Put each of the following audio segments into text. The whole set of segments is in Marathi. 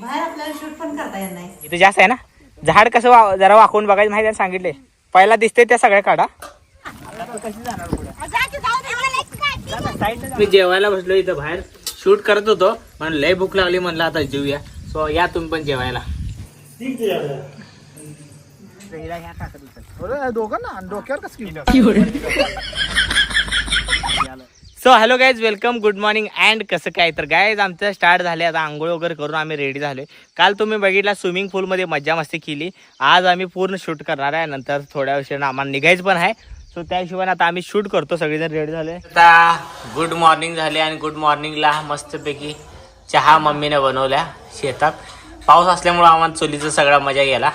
बाहेर आपल्याला शूट पण करता येत नाही. इथे जास्त आहे ना? झाड कसं वा जरा वाकून बघायचं माहिती आहे सांगितले पहिला दिसते त्या सगळ्या काढा. मी जेवायला बसलो इथं बाहेर. शूट करत होतो म्हणून लय भूक लागली म्हणलं आता जेऊया. सो या तुम्ही पण जेवायला. So hello guys welcome good morning and कसं काय? तर गायज आमचं स्टार्ट झाले आता आंघोळ वगैरे करून आम्ही रेडी झालोय. काल तुम्ही बघितला स्विमिंग पूलमध्ये मज्जा मस्ती केली. आज आम्ही पूर्ण शूट करणार आहे. नंतर थोड्या वेळाने आम्हाला निघायचं पण आहे. सो त्या हिशोबाने आता आम्ही शूट करतो. सगळेजण रेडी झाले. आता गुड मॉर्निंग झाले आणि गुड मॉर्निंगला मस्तपैकी चहा मम्मीने बनवल्या शेतात. पाऊस असल्यामुळं आम्हाला चुलीचा सगळा मजा गेला.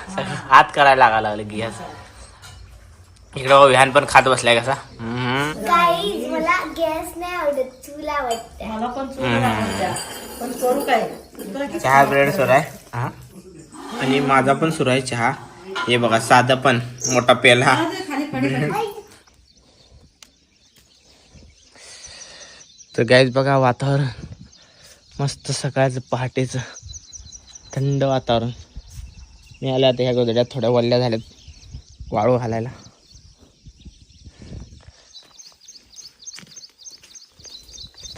हात करायला लागा लागलं गॅस इकडं व्हॅन पण खात बसलाय कसा. गॅस नाही आवडत चूल आवडते. मला पण चूल आवडत्या. पण करू काय? तुला किती चहा ब्रेड सुरू आहे. हा. आणि माझा पण सुरू आहे चहा. हे बघा साधं पण मोठा पेला. पाणी. तर गाईज बघा वातावरण. मस्त सकाळचं पहाटेचं. थंड वातावरण. मी आल्या आता ह्या गोदड्यात थोड्या वल्ल्या झाल्यात. वाळू घालायला.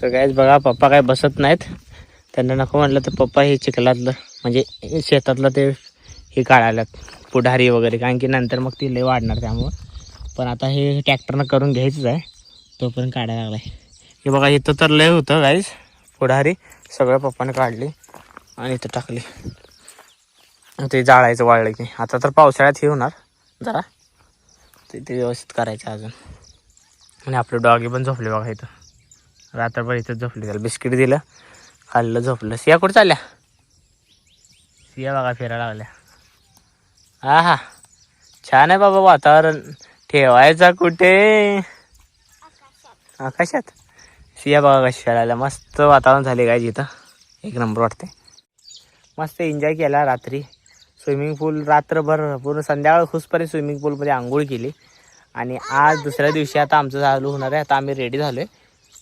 तर गाईज बघा पप्पा काय बसत नाहीत. त्यांना नको म्हटलं तर पप्पा हे चिखलातलं म्हणजे शेतातलं ते हे काढायला पुढारी वगैरे. कारण की नंतर मग ती लय वाढणार त्यामुळं. पण आता हे ट्रॅक्टरनं करून घ्यायचंच आहे. तोपर्यंत काढायला लागलाय. हे बघा इथं तर लय होतं गाईज पुढारी सगळं पप्पाने काढली आणि इथं टाकली. ते जाळायचं वाळलं की आता तर पावसाळ्यात हे होणार. जरा. ते ते व्यवस्थित करायचं अजून. आणि आपले डॉगी पण झोपले बघा इथं. रात्रभर इथं झोपली त्याला बिस्किट दिलं खाल्लं झोपलं. सिया कुठं चालल्या? सिया बघा फिरायला लागल्या. हा हा छान आहे बाबा वातावरण. ठेवायचा कुठे? आकाशात. सिया बघा कशी खेळायला मस्त वातावरण झाले काय इथं. एक नंबर वाटते. मस्त एन्जॉय केला रात्री. स्विमिंग पूल रात्रभर पूर्ण संध्याकाळ खुसपर्यंत स्विमिंग पूलमध्ये आंघोळ केली. आणि आज दुसऱ्या दिवशी आता आमचं चालू होणार आहे. आता आम्ही रेडी झालोय.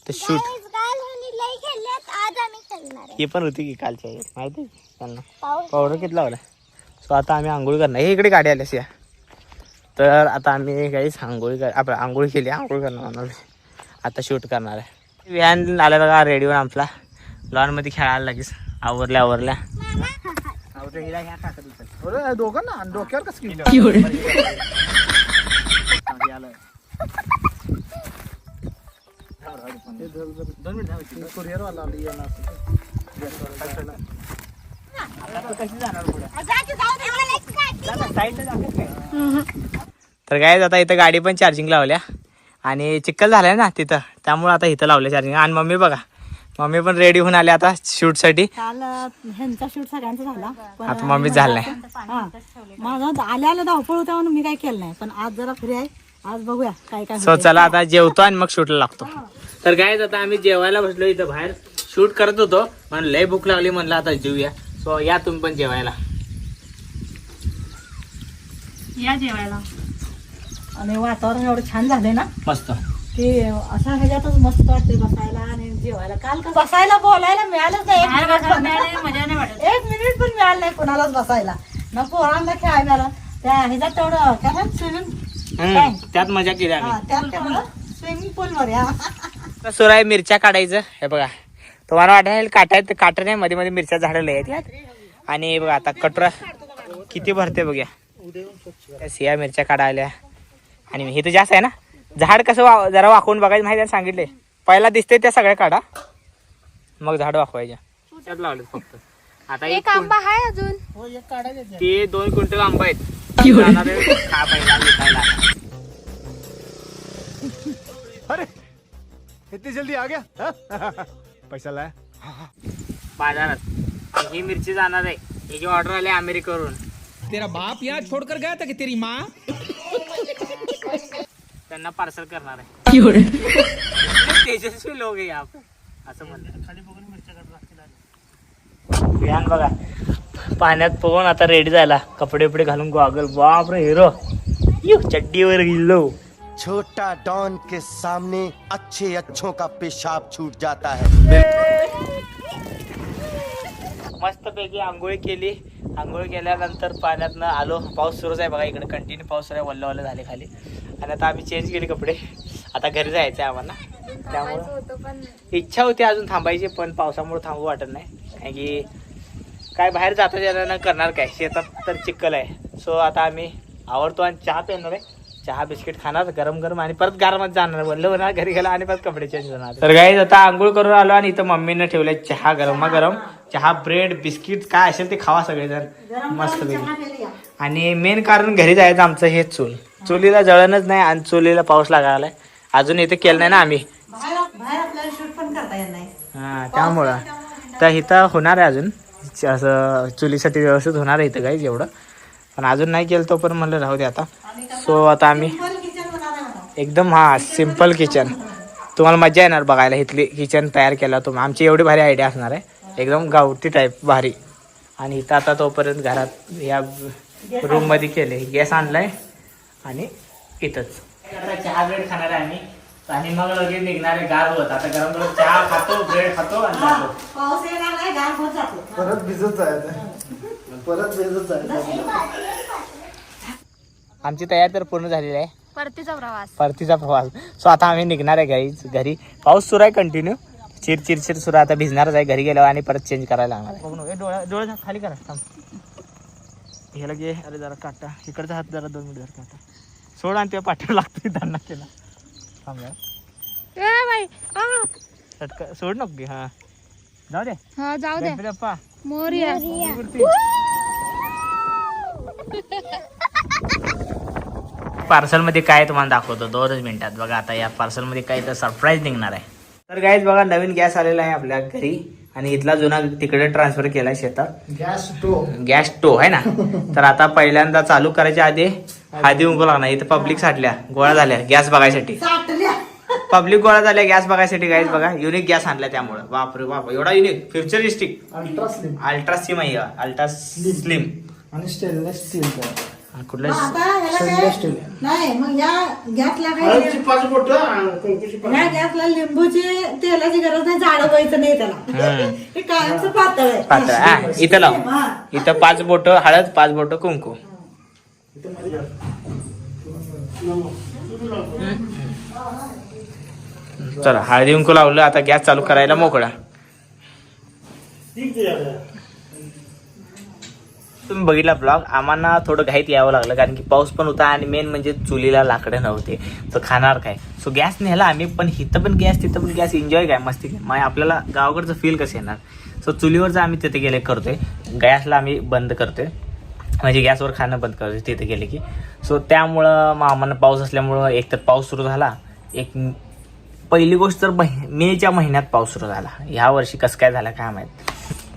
तर शूट Guys, काल ह्यांनी लई खेळल्यात आज आम्ही खेळणार आहे. ही पण होती की कालच्या माहिती आहे? त्यांना. पाऊस पावडर किती लावला सो आता आम्ही आंघोळ करणार. हे इकडे गाडी आल्यास या. तर आता आम्ही काही आंघोळी कर आपण आंघोळ केली आंघोळ करणार आम्हाला. आता शूट करणार आहे. व्हॅन आल्या बघा रेडी होऊन आपला. लॉनमध्ये खेळायला लागेल आवरल्या आवरल्या. दोघं ना डोक्यावर कसं तर काय आता इथं गाडी पण चार्जिंग लावल्या. आणि चिक्कल झालाय ना तिथं. त्यामुळे आता इथं लावलं चार्जिंग आणि मम्मी बघा मम्मी पण रेडी होऊन आले आता शूट सगळ्यांचा झाला. पण आता मम्मी झालं नाही माझा आल्या आल्या धावपळ म्हणून मी काय केलं नाही. पण आज जरा फ्री आहे. आज बघूया काय काय सो चला आता जेवतो आणि मग शूटला लागतो. तर काय आता आम्ही जेवायला बसलो इथं बाहेर. शूट करत होतो पण लय भूक लागली म्हणलं आता जेऊया. सो या तुम्ही पण जेवायला. या जेवायला. आणि वातावरण एवढं छान झालंय ना? मस्त. की असं ह्याच्यातच मस्त वाटते बसायला आणि जेवायला. काल कसं बसायला बोलायला मिळालंच नाही. एक मिनिट पण- एक मिनिट पण मिळालं नाही कोणालाच बसायला. ना पोरांना खेळायला मिळालं. त्या ह्याच्यात तेवढं काय स्विमिंग हम्म, त्यात मजा केली आम्ही. त्यात तेवढं. स्विमिंग पूल वर या. सुरू आहे मिरच्या काढायचं. हे बघा. तुम्हाला वाटेल काटा काटा नाही मध्ये मध्ये मिरच्या झाडं लय आहेत यात. आणि हे बघा आता कटोरा किती भरते बघूया. सिया मिरच्या काढायला आणि हे तर जास्त आहे ना? झाड कसं वा जरा वाकवून बघायचं माहिती आहे सांगितले. पहिला दिसते त्या सगळ्या काढा. मग झाड वाकवायच्या त्यात लावले फक्त. आता एक आंबा आहे अजून. ते दोन क्विंटल आंबा आहेत. इतनी जल्दी आ गया? हाँ? पैसा लाया। बाजारात. ही मिरची जाणार आहे. याची ऑर्डर आली अमेरिकेवरून. तेरा बाप यहाँ छोड़कर गया था कि तेरी माँ? त्यांना पार्सल करणार आहे. तेजस्वी लोक आहे आप. असं म्हणतात. व्यान बघा. पाण्यात पोहून आता रेडी झाला. कपडे बिपडे घालून गॉगल. बाप रे हिरो यू चड्डीवर गेलो. छोटा डॉन के सामने अच्छे अच्छों का पेशाब छूट जाता है। मस्तपैकी आंघोळी केली. आंघोळी केल्यानंतर पाण्यातनं आलो. पाऊस सुरूच आहे बघा इकडे. कंटिन्यू पाऊस सुरू आहे. वल्ल वल्ल झाले खाली. आणि आता आम्ही चेंज केले कपडे. आता घरी जायचं आहे आम्हाला. त्यामुळं इच्छा होती अजून थांबायची पण पावसामुळे थांबू वाटत नाही. कारण की काय बाहेर जाता येणार करणार काय? शेतात तर चिक्कल आहे. सो आता आम्ही आवडतो आणि चहा पिणार आहे. चहा बिस्किट खाणार गरम गरम आणि परत गारमध्ये जाणार. वल्ल होणार घरी गेला आणि परत कपडे चेंज होणार. तर गाईज आता आंघोळ करून आलो आणि इथं मम्मीनं ठेवलंय चहा गरमा गरम चहा ब्रेड बिस्किट काय असेल ते खावा सगळेजण. मस्त. आणि मेन कारण घरी जायचं आमचं हे चूल. चुलीला जळणच नाही आणि चुलीला पाऊस लागायला अजून इथे केलं नाही ना आम्ही. बाहेर बाहेर आपल्याला शूट पण करता येत नाही. हा त्यामुळं. तर इथं होणार आहे अजून. च- असं चुलीसाठी व्यवस्थित होणार आहे इथं काही एवढं. पण अजून नाही केलं तो पण म्हणलं राहू दे आता. सो आता आम्ही. एकदम हा सिंपल किचन तुम्हाला मजा येणार बघायला. इथली किचन तयार केला तुम्ही. आमची एवढी भारी आयडिया असणार आहे. एकदम गावठी टाईप भारी. आणि इथं आता तोपर्यंत घरात या रूममध्ये केले. गॅस आणलाय आणि इथंच. चहा ब्रेड खाणार आहे आम्ही. आणि मग लगेच निघणार आहे गार होत. आता गरम गरम चहा खातो ब्रेड खातो आणि जातो. पाऊस येणार नाही गार होत जातो. परत भिजत जायचं. परत भिजत जायचं. आमची तयारी तर पूर्ण झालेली आहे. परतीचा प्रवास. परतीचा प्रवास. सो आता आम्ही निघणार आहे घरी घरी. पाऊस सुरू आहे कंटिन्यू चिर चिर चिर सुरू आहे. आता भिजणारच आहे. घरी गेल्यावर आणि परत चेंज करायला लागणार आहे. बघू नको. ए, डोळा डोळे खाली करा. थांब. ह्याला घे. अरे जरा काटा. इकडचा हात जरा दोन मिनिट जरा काटा. सोड आणि ते पाठीवर लागतो त्यांना केला. थांब जरा. सोड नको घे. हा. जाऊ दे. हा जाऊ दे. मोरिया. पार्सलमध्ये काय तुम्हाला दाखवतो. दोनच मिनिटात. बघा आता या पार्सलमध्ये काय तर सरप्राईज निघणार आहे. तर गाईज बघा नवीन गॅस आलेला आहे आपल्या घरी. आणि इथला जुना तिकडे ट्रान्सफर केलाय शेतात. गॅस स्टोव गॅस स्टो आहे ना? तर आता पहिल्यांदा चालू करायच्या आधी हळदी उंकू लागणार इथं पब्लिक साठल्या गोळा झाल्या गॅस बघायसाठी. पब्लिक गोळा झाल्या गॅस बघायसाठी गाईज बघा. युनिक गॅस आणला त्यामुळे. बापरे बाप एवढा unique futuristic ultra slim ultra slim आहे अल्ट्रा स्लिम आणि स्टेनलेस स्टील कुठलं? नाही मग या गॅसला गॅसला लिंबूची तेलाची गरज नाही नाही त्याला. हम्म. हे कायमचं पातळ आहे. पातळ हा इथं लाव. इथं पाच बोट हळद पाच बोट कुंकू. चला हळदी कुंकू लावलं आता गॅस चालू करायला मोकळा. तुम्ही बघितला ब्लॉग आम्हाला थोडं घाईत यावं लागलं कारण की पाऊस पण होता आणि मेन म्हणजे चुलीला लाकडं नव्हते. तर खाणार काय? सो गॅस नेला आम्ही पण इथं पण गॅस तिथं पण गॅस एन्जॉय काय? मस्ती काय? मग आपल्याला गावाकडचं फील कसं येणार? सो चुलीवरचं आम्ही तिथे गेले करतोय. गॅसला आम्ही बंद करतोय. म्हणजे गॅसवर खाणं बंद करतोय तिथे गेले की. सो त्यामुळं मग आम्हाला पाऊस असल्यामुळं एक तर पाऊस सुरू झाला. एक पहिली गोष्ट तर महि- मेच्या महिन्यात पाऊस सुरू झाला. ह्या वर्षी कसं काय झालं काय माहीत?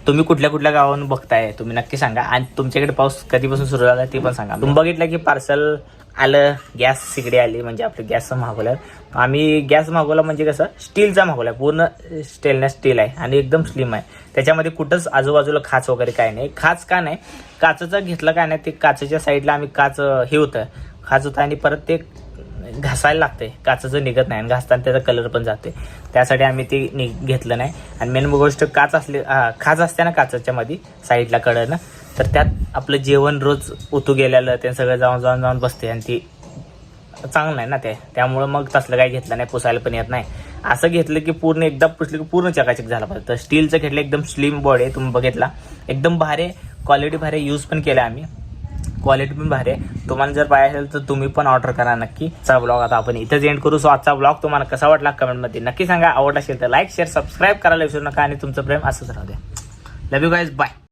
तुम्ही कुठल्या कुठल्या गावावरून बघताय तुम्ही नक्की सांगा. आणि तुमच्याकडे पाऊस कधीपासून सुरू झाला ते पण सांगा. तुम्ही बघितलं की पार्सल आलं गॅस सिगडी आली म्हणजे आपलं गॅस मागवलं. आम्ही गॅस मागवला म्हणजे कसं स्टीलचा मागवला पूर्ण स्टेनलेस स्टील आहे आणि एकदम स्लिम आहे. त्याच्यामध्ये कुठंच आजूबाजूला खाच वगैरे काय नाही. खाच का नाही काचचं घेतलं काय नाही ते काचेच्या साईडला आम्ही काच हे होतं. खाच होतं आणि परत ते घासायला लागते काचाचं निघत नाही आणि घासताना त्याचा कलर पण जाते त्यासाठी आम्ही ते नि घेतलं नाही. आणि मेन गोष्ट काच असली हा, खाज असते ना काचाच्या मध्ये साईडला कडनं तर त्यात आपलं जेवण रोज उतू गेलेलं ते सगळं जाऊन जाऊन जाऊन बसते आणि ती चांगलं नाही ना ते. त्यामुळं मग तसलं काही घेतलं नाही पुसायला पण येत नाही. असं घेतलं की पूर्ण एकदा पुसलं की पूर्ण चकाचक झाला पाहिजे. तर स्टीलचं घेतलं एकदम स्लिम बॉडी आहे तुम्ही बघितला. एकदम भारी क्वालिटी भारी यूज पण केला आम्ही. क्वालिटी पण भारी आहे. तुम्हाला जर पाहिजे असेल तर तुम्ही पण ऑर्डर करा नक्की. चा ब्लॉग आता आपण इथंच एंड करू. सो आजचा ब्लॉग तुम्हाला कसा वाटला कमेंटमध्ये नक्की सांगा. आवडला असेल तर लाईक शेअर सबस्क्राईब करायला विसरू नका आणि तुमचं प्रेम असंच राहू द्या. लव यू गाईज बाय